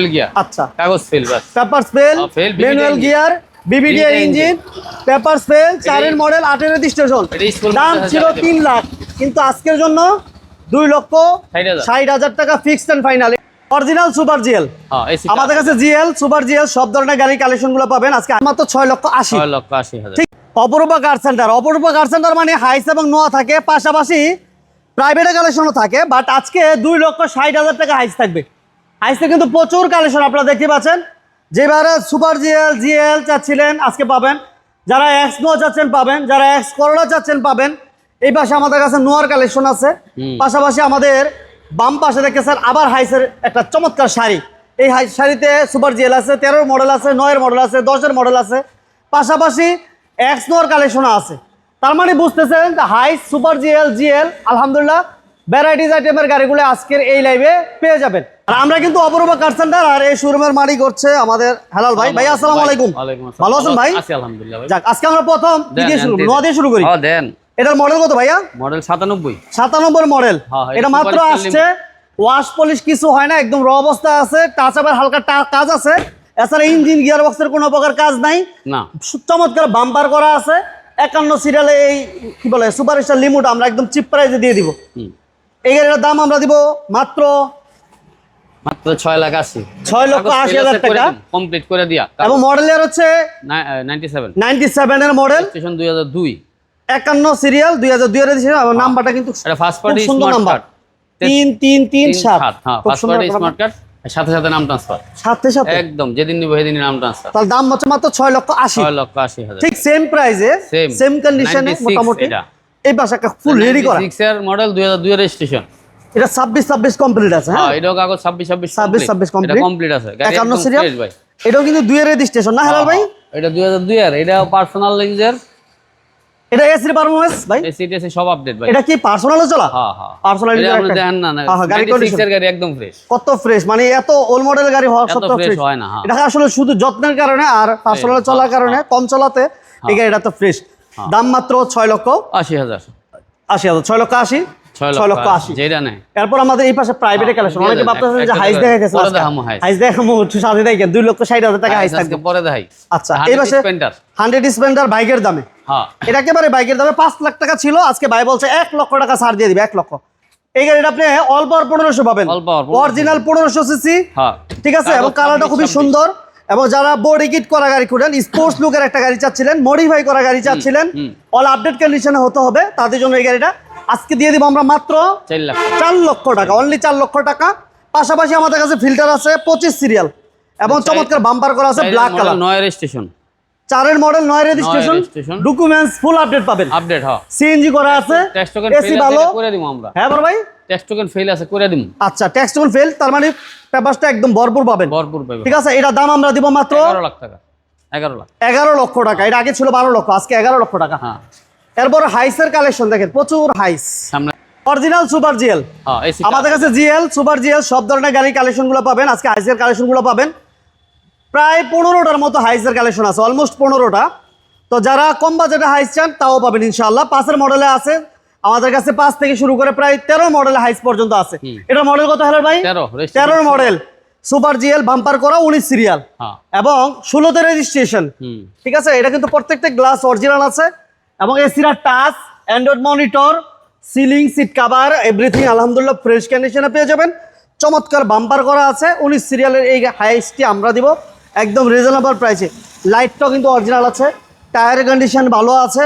Manual gear আচ্ছা। কাগজ fail বাস। Paper BBDI manual gear engine paper spell চারের model আটের রেজিস্ট্রেশন দাম ছিল তিন লাখ। কিন্তু আজকের জন্য দুই লক্ষ ষাট হাজার। টাকা fixed and final original super GL আমাদের কাছে জিএল সুপার জিএল সব ধরনের গাড়ি কালেকশনগুলো পাবেন। আজকে মাত্র ছয় লক্ষ আশি। লক্ষ আশি ঠিক অপরূপা কার সেন্টার অপরূপা কার সেন্টার মানে হাইস এবং নোয়া থাকে। পাশাপাশি প্রাইভেটে কালেকশনও থাকে। বাট আজকে দুই লক্ষ ষাট হাজার টাকা হাইস থাকবে। হাইসে কিন্তু প্রচুর কালেকশন আপনারা দেখতে পাচ্ছেন। যেবারে সুপার জিএল জিএল চাচ্ছিলেন আজকে পাবেন। যারা এক্স নোয়া চাচ্ছেন পাবেন যারা এক্স করোলা চাচ্ছেন পাবেন। এই পাশে আমাদের কাছে নোয়ার কালেকশন আছে। পাশাপাশি আমাদের বাম পাশে দেখতেছেন আবার হাইসের একটা চমৎকার শাড়ি। এই হাই শাড়িতে সুপার জিএল আছে তেরোর মডেল আছে নয়ের মডেল আছে দশের মডেল আছে। পাশাপাশি এক্স নোয়ার কালেকশন আছে। তার মানে বুঝতেছেন যে হাই সুপার জিএল জিএল আলহামদুলিল্লাহ ভ্যারাইটিস আইটেমের গাড়িগুলো আজকের এই লাইভে পেয়ে যাবেন। আর আমরা কিন্তু অপরূপা কার সেন্টার আর এই শোরুমের মালিক হচ্ছে আমাদের হেলাল ভাই। ভাই আসসালামু আলাইকুম। ভালো আছেন ভাই? আছি আলহামদুলিল্লাহ ভাই। যাক আজকে আমরা প্রথম কি দিয়ে শুরু নোয়া দিয়ে শুরু করি। ও দেন। এটার মডেল কত ভাইয়া? মডেল সাতানব্বই। সাতানব্বই মডেল হ্যাঁ, এটা মাত্র আসছে। ওয়াশ পলিশ কিছু হয় না একদম র অবস্থা আছে। টাচ আপের হালকা কাজ আছে। এছাড়া ইঞ্জিন গিয়ার বক্সের কোনো প্রকার কাজ নাই। না। চমৎকার বাম্পার করা আছে। একান্ন সিরিয়ালে এই কি বলে সুপার স্টার লিমুট আমরা একদম চিপ প্রাইজে দিয়ে দিব। এই গাড়িটার দাম আমরা দিব মাত্র ছয় লাখ আশি। ছয় লক্ষ আশি হাজার টাকা। কমপ্লিট করে দিয়া। এবং মডেলের হচ্ছে নাইনটি সেভেন নাইনটি সেভেনের মডেল স্টেশন দুই হাজার দুই। একান্ন সিরিয়াল দুই হাজার দুই নাম্বারটা কিন্তু ফার্স্ট পার্টি সুন্দর নাম্বার। তিন তিন তিন সাত। হ্যাঁ ফার্স্ট পার্টি স্মার্ট কার্ড সাথে সাথে নাম ট্রান্সফার সাথে সাথে। একদম যেদিন নিবো সেদিনই নাম ট্রান্সফার তার দাম হচ্ছে মাত্র ছয় লক্ষ আশি। ছয় লক্ষ আশি হাজার। ঠিক সেম প্রাইসে সেম কন্ডিশনে 96 মোটামুটি। এই একটা ফুল রেডি করা। সিক্স এর মডেল দুই হাজার দুই রেজিস্ট্রেশন এটা ছাব্বিশ ছাব্বিশ কমপ্লিট আছে হ্যাঁ? হ্যাঁ এটাও কাগজ ছাব্বিশ ছাব্বিশ ছাব্বিশ ছাব্বিশ এটা কমপ্লিট কমপ্লিট আছে। গাড়ি একান্ন একদম সিরিয়াল ভাই। এটাও কিন্তু দুইয়ের রেজিস্ট্রেশন না হেলাল ভাই? হ্যাঁ, এটা দুই হাজার দুই আর এটা পার্সোনাল এটা এসি পারফরমেন্স ভাই? এসি টেসি সব আপডেট ভাই। এটা কি চলা? হ্যাঁ হ্যাঁ। পার্সোনাল এটা আপনি দেখেন না না হ্যাঁ, গাড়ি 96 condition। এর গাড়ি একদম ফ্রেশ কত ফ্রেশ মানে এত ওল্ড মডেল গাড়ি হওয়া সত্ত্বেও ফ্রেশ হয় না। এটা আসলে শুধু যত্নের কারণে আর পার্সোনাল চলার কারণে কম চলাতে এই গাড়িটা তো ফ্রেশ দাম মাত্র ছয় লক্ষ আশি হাজার। আশি হাজার ছয় লক্ষ আশি। ছয় লক্ষ আশি। যেটা নেই। এরপর আমাদের এই পাশে প্রাইভেটে কালেকশন অনেকে ভাবতেছেন যে হাইস দেখাইতেছে পরে দেখামো হাইস। হাইস দেখামো একটু সাথে দেখেন দুই লক্ষ ষাট হাজার টাকা হাইস থাকবে। পরে দেখাই। আচ্ছা এই পাশে স্পেন্টার হান্ড্রেড স্পেন্ডার বাইকের দামে। হ্যাঁ। এটা একেবারে বাইকের দামে পাঁচ লাখ টাকা ছিল। আজকে ভাই বলছে এক লক্ষ টাকা ছাড় দিয়ে দিবে লক্ষ। এই গাড়িটা আপনি অল্প পনেরোশো পাবেন। অল্প 1500 অরিজিনাল পনেরোশো সিসি হ্যাঁ। ঠিক আছে? এবং কালারটা খুবই সুন্দর। এবং যারা বডি কিট করা গাড়ি খুঁজেন স্পোর্টস লুকের একটা গাড়ি চাচ্ছিলেন মডিফাই করা গাড়ি চাচ্ছিলেন অল আপডেট কন্ডিশনে হতে হবে। তাদের জন্য এই গাড়িটা আজকে দিয়ে দিব আমরা মাত্র চার লক্ষ টাকা অনলি চার লক্ষ টাকা। পাশাপাশি আমাদের কাছে ফিল্টার আছে পঁচিশ সিরিয়াল এবং আচ্ছা, চমৎকার বাম্পার করা আছে ব্ল্যাক কালার নয় রেজিস্ট্রেশন চারের মডেল নয় রেজিস্ট্রেশন। ডকুমেন্টস ফুল আপডেট পাবেন। আপডেট হ্যাঁ। সিএনজি করা আছে এসি ভালো। করে দিমু আমরা। হ্যাঁ বড় ভাই? টেক্সট টোকেন ফেল আছে করে দিমু। আচ্ছা ট্যাক্স টোকেন ফেল তার মানে পেপারসটা একদম ভরপুর পাবেন। ভরপুর ঠিক আছে এটা দাম আমরা দিব মাত্র লাখ টাকা। এগারো লাখ। এগারো লক্ষ টাকা এটা আগে ছিল বারো লক্ষ আজকে এগারো লক্ষ টাকা। হ্যাঁ। এরপর হাইসের কালেকশন দেখেন প্রচুর হাইস অরিজিনাল সুপার জিএল আমাদের কাছে জিএল সুপার জিএল সব ধরনের গাড়ির কালেকশনগুলো পাবেন। আজকে হাইসের কালেকশনগুলো পাবেন। প্রায় পনেরোটার মতো হাইসের কালেকশন আছে অলমোস্ট পনেরোটা। তো যারা কম বাজেটে হাইস চান তাও পাবেন ইনশাল্লাহ পাঁচের মডেলে আছে। আমাদের কাছে পাঁচ থেকে শুরু করে প্রায় তেরো মডেল হাইস পর্যন্ত আছে। এটা মডেল কত হলো ভাই? তেরো মডেল সুপার জিএল বাম্পার করা উনিশ সিরিয়াল হ্যাঁ। এবং ষোলোতে রেজিস্ট্রেশন ঠিক আছে? এটা কিন্তু প্রত্যেকটা গ্লাস অরিজিনাল আছে। এবং এসিরা touch android monitor ceiling seat cover everything আলহামদুলিল্লাহ ফ্রেশ কন্ডিশনে পেয়ে যাবেন। চমৎকার বাম্পার করা আছে। উনিশ সিরিয়ালের এই হাইস্টটি আমরা দিব। একদম রিজনেবল প্রাইসে লাইটটাও কিন্তু অরিজিনাল আছে। টায়ার কন্ডিশন ভালো আছে।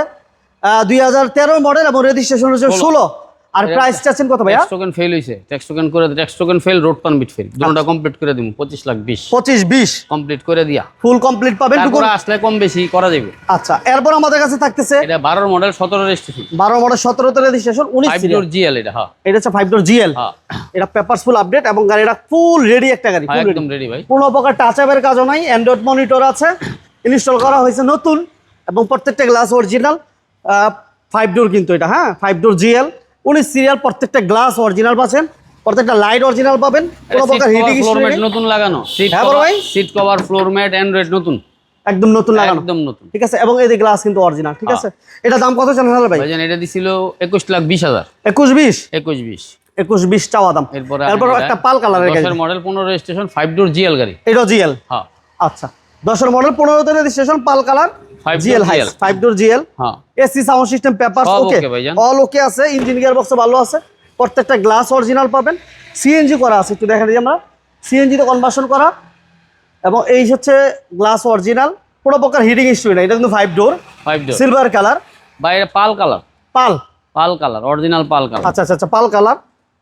দুই হাজার তেরো মডেল এবং রেজিস্ট্রেশন হচ্ছে ষোলো। আর প্রাইস চাচ্ছেন কত ভাইয়া? টোকেন ফেল হইছে। টেক্সট টোকেন করে tax token fail road permit fail দুটোটা complete করে দিমু পঁচিশ লাখ বিশ। পঁচিশ বিশ। কমপ্লিট করে দিয়া। ফুল কমপ্লিট পাবেন টুকু তারপরে আসলে কম বেশি করা যাবে। আচ্ছা এরপর আমাদের কাছে থাকতেছে এটা বারোর মডেল সতেরো রেজিস্ট্রেশন বারো মডেল সতেরোতে রেজিস্ট্রেশন উনিশ ফাইভ সিরিয়াল ডোর জিএল এটা হ্যাঁ। এটা হচ্ছে ফাইভ ডোর জিএল হ্যাঁ। এটা পেপারস ফুল আপডেট এবং গাড়িটা ফুল রেডি একটা গাড়ি হ্যাঁ ফুল একদম রেডি ভাই। কোনো প্রকার টাচ আপের কাজও নাই অ্যান্ড্রয়েড মনিটর আছে ইনস্টল করা হয়েছে নতুন এবং প্রত্যেকটা গ্লাস অরিজিনাল ফাইভ ডোর কিন্তু এটা হ্যাঁ ফাইভ ডোর জিএল উনিশ সিরিয়াল প্রত্যেকটা গ্লাস অরিজিনাল পাচ্ছেন প্রত্যেকটা লাইট অরিজিনাল পাবেন কোনো প্রকার হিটিং ফ্লোর ম্যাট নতুন লাগানো। সিট হ্যাঁ বড় ভাই? Seat cover floor mat android নতুন। একদম নতুন লাগানো। একদম নতুন। ঠিক আছে এবং এই যে গ্লাস কিন্তু অরিজিনাল ঠিক আছে? এটা দাম কত জানেন ভাই? ভাইজান এটা দিছিল একুশ লাখ বিশ হাজার। একুশ বিশ? একুশ বিশ। একুশ বিশ চাওয়া দাম। এরপরে এরপর একটা পাল কালারের গাড়ি। মডেল পনেরো রেজিস্ট্রেশন ফাইভ ডোর জিএল গাড়ি। এটা জিএল হ্যাঁ। আচ্ছা দশের মডেল পনেরোতে registration pearl colour GL door high door GL হ্যাঁ AC sound system paper okay all okay আছে ইঞ্জিন গিয়ার বক্স ভালো আছে। প্রত্যেকটা গ্লাস অরিজিনাল পাবেন। সিএনজি করা আছে একটু দেখা দিই আমরা। সিএনজি কনভার্সন করা। এবং এই হচ্ছে গ্লাস অরিজিনাল কোনো প্রকার হিটিং ইস্যু না এটা কিন্তু five door five door silver colour pearl colour pearl. Pearl colour original pearl colour আচ্ছা আচ্ছা আচ্ছা পাল কালার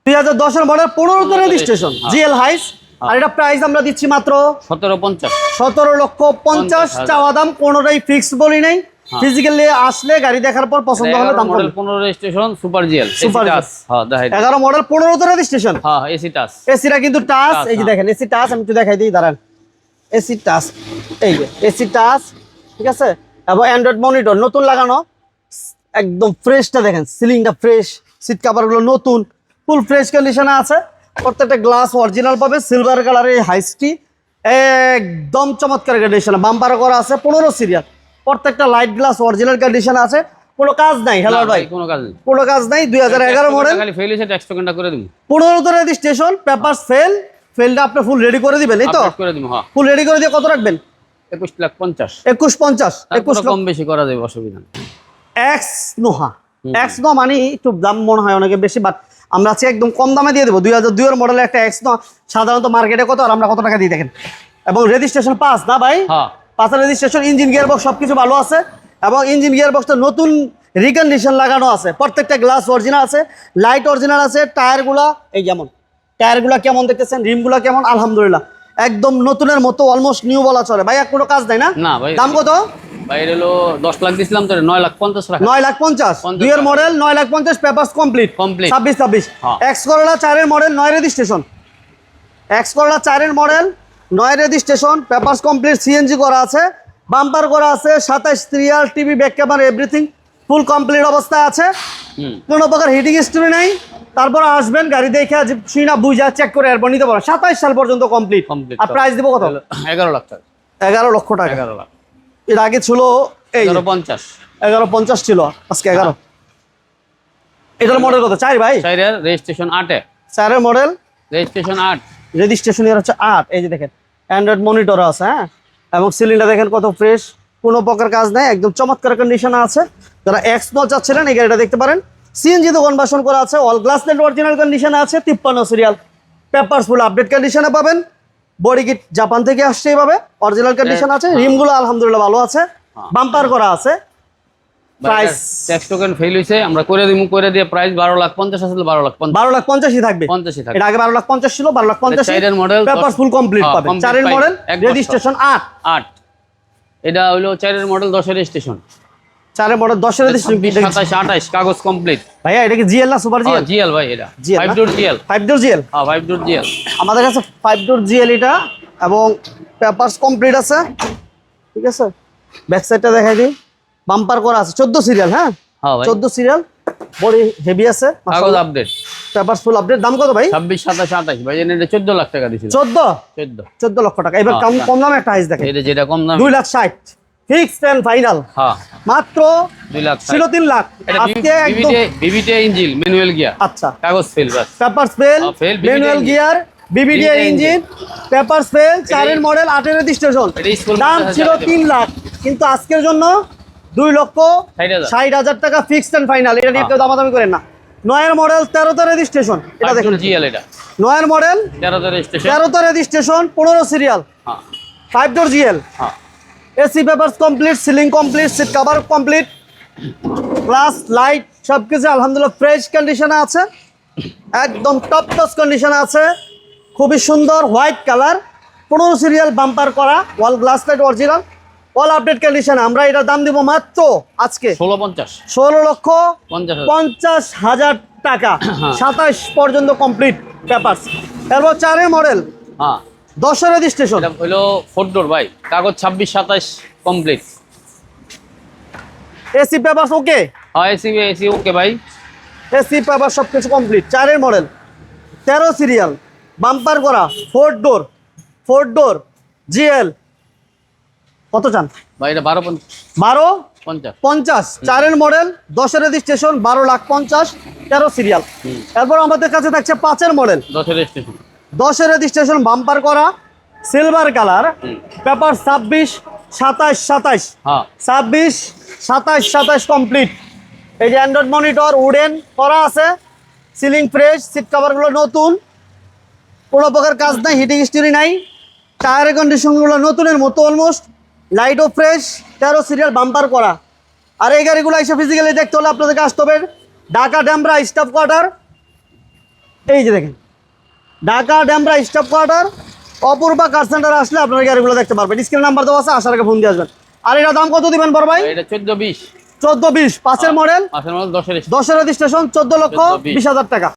দুই হাজার দশের মডেল পনেরোতে রেজিস্ট্রেশন। জিএল হাইস আর এটা প্রাইস আমরা দিচ্ছি মাত্র সতেরো পঞ্চাশ। সতেরো লক্ষ পঞ্চাশ। চাওয়া দাম কোনোটাই ফিক্স বলি নাই। ফিজিক্যালি আসলে গাড়ি দেখার পর পছন্দ হলে দাম মডেল পড়বে পনেরো registration super GL Super GL হ্যাঁ দেখাই দিই। এগারো মডেল পনেরোতে রেজিস্ট্রেশন হ্যাঁ এসি টাচ এসিটা কিন্তু টাচ এই যে হ্যাঁ। দেখেন এসি টাচ আমি একটু দেখাই দিই দাঁড়ান। এসি টাচ এই যে এসি টাচ ঠিক আছে? এবং অ্যান্ড্রয়েড মনিটর নতুন লাগানো। একদম ফ্রেশটা দেখেন সিলিংটা ফ্রেশ সিট কাভারগুলো নতুন ফুল ফ্রেশ কন্ডিশনে আছে। প্রত্যেকটা গ্লাস অরিজিনাল পাবে সিলভার কালারের হাইসটি একদম চমৎকার কন্ডিশনে বাম্পার করা আছে পনেরো সিরিয়াল প্রত্যেকটা লাইট গ্লাস অরিজিনাল কন্ডিশন আছে কোনো কাজ নাই হেলার ভাই। কোনো কাজ নেই। কোনো কাজ নাই দুই হাজার এগারো মডেল খালি ফেল হয়েছে ট্যাক্স টোকেনটা করে দিব। পনেরোতে রেজিস্ট্রেশন পেপার ফেল ফেলটা আপনি ফুল রেডি করে দিবেন এই তো? করে দিব হ্যাঁ। ফুল রেডি করে দিয়ে কত রাখবেন? একুশ লাখ পঞ্চাশ। একুশ পঞ্চাশ একুশ কম বেশি করা যাবে অসুবিধা নেই। এক্স নোহা। এক্স মানে একটু দাম মনে হয় অনেকে বেশি বাট আমরা আজকে একদম কম দামে দিয়ে দেবো। দুই হাজার দুইয়ের মডেলের একটা এক্স সাধারণত মার্কেটে কত আর আমরা কত টাকা দিয়ে দেখেন। এবং রেজিস্ট্রেশন পাস না ভাই? পাঁচের রেজিস্ট্রেশন ইঞ্জিন গিয়ার বক্স সব কিছু ভালো আছে। এবং ইঞ্জিন গিয়ার বক্সটা নতুন রিকন্ডিশন লাগানো আছে। প্রত্যেকটা গ্লাস অরিজিনাল আছে লাইট অরিজিনাল আছে টায়ারগুলা এই যেমন টায়ারগুলা কেমন দেখতেছেন রিমগুলা কেমন আলহামদুলিল্লাহ। একদম নতুনের মতো অলমোস্ট নিউ বলা চলে। ভাই আর কোনো কাজ নাই না? না দাম কত? বাইরে হলো দশ লাখ দিছিলাম তো নয় লাখ পঞ্চাশ লাখ নয় লাখ পঞ্চাশ। পঞ্চাশ দুইয়ের মডেল নয় লাখ পঞ্চাশ পেপার্স কমপ্লিট Complete। ছাব্বিশ ছাব্বিশ। হ্যাঁ। এক্স করলা চারের মডেল নয় রেজিস্ট্রেশন এক্স করলা চারের মডেল নয় রেজিস্ট্রেশন কমপ্লিট সিএনজি করা আছে। বাম্পার করা আছে সাতাইশ TV back camera everything full complete অবস্থায় আছে। কোনো প্রকার হিটিং হিস্ট্রি নাই। তারপর আসবেন গাড়ি দেখে বুঝা চেক করে এরপর নিতে পারেন সাতাইশ সাল পর্যন্ত কমপ্লিট কমপ্লিট আর প্রাইস দিব কত? এগারো লাখ টাকা। এগারো লক্ষ টাকা। এগারো লাখ। এর আগে ছিল এই এগারো পঞ্চাশ। এগারো পঞ্চাশ ছিল আজকে এগারো। এটার মডেল কত? চার ভাই? চাইরের রেজিস্ট্রেশন আটে চারের মডেল রেজিস্ট্রেশন আট। রেজিস্ট্রেশন এর হচ্ছে আট। এই যে দেখেন অ্যান্ড্রয়েড মনিটর আছে হ্যাঁ? এবং সিলিন্ডার দেখেন কত ফ্রেশ কোনো প্রকার কাজ নেই একদম চমৎকার কন্ডিশনে আছে। যারা এক্স ন চাচ্ছিলেন এই গাড়িটা দেখতে পারেন। সিএনজি তো কনভার্সন করা আছে অল গ্লাস নেট অরিজিনাল কন্ডিশনে আছে তিপ্পান্ন সিরিয়াল পেপারস ফুল আপডেট কন্ডিশনে পাবেন। বডি কিট জাপান থেকে আসছে এইভাবে অরিজিনাল কন্ডিশন আছে রিমগুলো আলহামদুলিল্লাহ ভালো আছে। বাম্পার করা আছে। প্রাইস ট্যাক্স টোকেন ফেল হয়েছে আমরা করে দিব করে দিয়ে প্রাইস বারো লাখ পঞ্চাশ আসলে বারো লাখ পঞ্চাশ। বারো লাখ পঞ্চাশই থাকবে। পঞ্চাশই থাকে এটা আগে বারো লাখ পঞ্চাশ ছিল বারো লাখ পঞ্চাশ চারের মডেল পেপার ফুল কমপ্লিট হ্যাঁ, complete চারের মডেল রেজিস্ট্রেশন আট। আট। এটা হলো চারের মডেল দশের রেজিস্ট্রেশন চারের মডেল দশের সাতাশ আঠাশ কাগজ কমপ্লিট ভাইয়া এটা কি জিএল না সুপার জিএল? জিএল ভাই এটা। Five? Door GL. Five door GL? হ্যাঁ ফাইভ ডোর জিএল। আমাদের কাছে ফাইভ ডোর জিএল এটা এবং পেপারস কমপ্লিট আছে। ঠিক আছে? ব্যাক সাইডটা দেখাই দিই। বাম্পার করা আছে। চোদ্দ সিরিয়াল হ্যাঁ? হ্যাঁ চোদ্দ সিরিয়াল বডি হেভি আছে কাগজ আপডেট পেপারস ফুল আপডেট দাম কত ভাই? ছাব্বিশ সাতাশ আঠাশ। ভাই এটা চোদ্দ লাখ টাকা দিছিল। চোদ্দ? চোদ্দ। চোদ্দ লক্ষ টাকা। এবার কম হ্যাঁ। কম দামে একটা হাইস দেখেন এটা যেটা কম দাম। দুই লাখ ষাট। ফিক্সড অ্যান্ড ফাইনাল হ্যাঁ। মাত্র দুই লাখ ছিল তিন লাখ। আজকে একদম বিবিটে ইঞ্জিল ম্যানুয়াল গিয়ার আচ্ছা। কাগজ ফেল বাস। Paper fail manual gear engine. Paper fail চারের মডেল আটের রেজিস্ট্রেশন দাম ছিল আছে, তিন লাখ। কিন্তু আজকের জন্য দুই লক্ষ ষাট হাজার। ষাট হাজার টাকা ফিক্সড এন্ড ফাইনাল এটা নিয়ে হ্যাঁ। কেউ দামাদামি করেন না। নয়ের মডেল তেরোতে রেজিস্ট্রেশন এটা দেখুন। জিএল এটা। নয়ের মডেল তেরোতে রেজিস্ট্রেশন তেরোতে রেজিস্ট্রেশন পনেরো সিরিয়াল হ্যাঁ। ফাইভ ডোর জিএল হ্যাঁ। AC papers complete ceiling complete seat cover complete glass light সব কিছু আলহামদুলিল্লাহ ফ্রেশ কন্ডিশনে আছে। একদম টপ টস কন্ডিশনে আছে। খুবই সুন্দর হোয়াইট কালার পনেরো সিরিয়াল বাম্পার করা ওয়াল glass light original all update কন্ডিশনে আমরা এটার দাম দিব মাত্র আজকে ষোলো পঞ্চাশ। ষোলো লক্ষ পঞ্চাশ হাজার। টাকা। সাতাশ পর্যন্ত কমপ্লিট পেপারস। এরপর চারের মডেল। হ্যাঁ। দশের রেজিস্ট্রেশন এটা হলো ফোর ডোর ভাই। কাগজ ছাব্বিশ সাতাশ কমপ্লিট এসি পেপারস ওকে হ্যাঁ এসি এসি ওকে ভাই। এসি পেপার সব কিছু কমপ্লিট চারের মডেল তেরো সিরিয়াল বাম্পার করা। Four door four door GL কত চান? ভাই এটা বারো পঞ্চাশ। বারো? পঞ্চাশ। পঞ্চাশ। চারের মডেল দশের রেজিস্ট্রেশন বারো লাখ পঞ্চাশ। তেরো সিরিয়াল হুম। এরপর আমাদের কাছে থাকছে পাঁচের মডেল দশের স্টেশন দশের রেজিস্ট্রেশন বাম্পার করা সিলভার কালার পেপার ছাব্বিশ সাতাশ সাতাশ। হ্যাঁ। ছাব্বিশ সাতাশ সাতাশ কমপ্লিট এই যে অ্যান্ড্রয়েড মনিটর উডেন করা আছে সিলিং ফ্রেশ সিট কাভারগুলো নতুন। কোনো প্রকার কাজ নাই হিটিং স্টিরি নাই। টায়ার কন্ডিশনগুলো নতুনের মতো অলমোস্ট লাইটও ফ্রেশ তেরো সিরিয়াল বাম্পার করা। আর এই গাড়িগুলো এসে ফিজিক্যালি দেখতে হলে আপনাদেরকে আসতে হবে ঢাকা ড্যামরা স্টাফ কোয়ার্টার এই যে দেখেন। Dhaka Demra staff quarter Apurba car centre আসলে আপনারা গাড়িগুলো দেখতে পারবেন। স্ক্রিন নাম্বার দেওয়া আছে আসার আগে ফোন দিয়ে আসবেন। আর এটা দাম কত দিবেন বড় ভাই? এটা চোদ্দ বিশ। চোদ্দ বিশ পাঁচের মডেল দশের রেজিস্ট্রেশন চোদ্দ লক্ষ 14। বিশ হাজার টাকা।